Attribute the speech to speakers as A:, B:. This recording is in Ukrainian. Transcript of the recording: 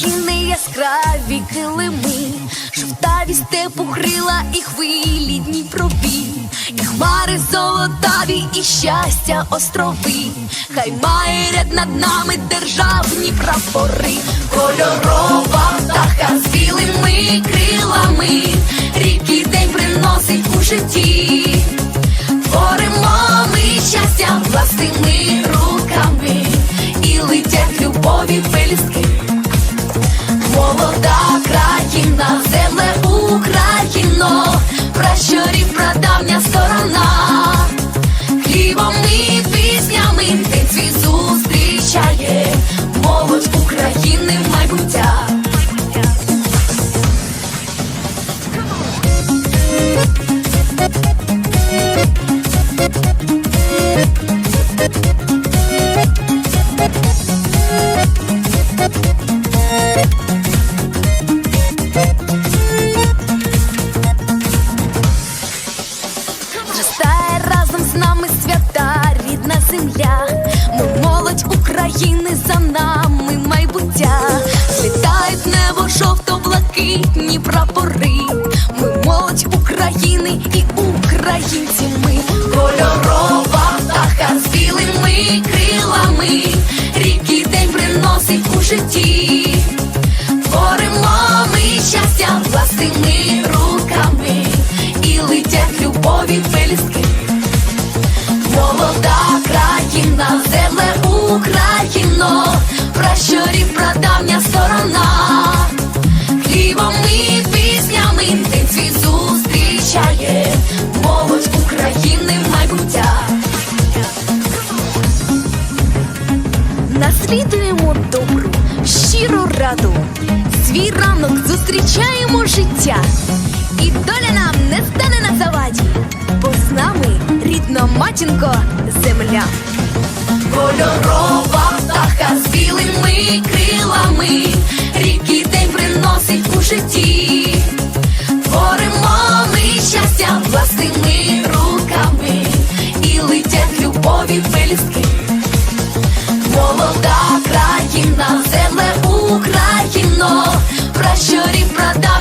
A: України яскраві килими, жовтаві степу крила і хвилі Дніпрові, і хмари золотаві, і щастя острови, хай має ряд над нами державні прапори, кольорова птаха з білими крилами, Україно, рідна. Ми молодь України за нами майбуття. Злітають в небо жовто-блакитні прапори. Ми молодь України і українці ми. Кольорова земле Україно, пращурів прадавня сторона, хлібом і піснями день свій зустрічає, молодь України майбуття. Наслідуємо добру, щиру раду, свій ранок зустрічаємо життя, і доля нам не стане на заваді, бо з нами рідна матінко земля кольорова птаха з білими крилами, рік день приносить у житті, творимо ми щастя власними руками і летять любові пелюстки. Молода країна, земле Україно, пращурів продав.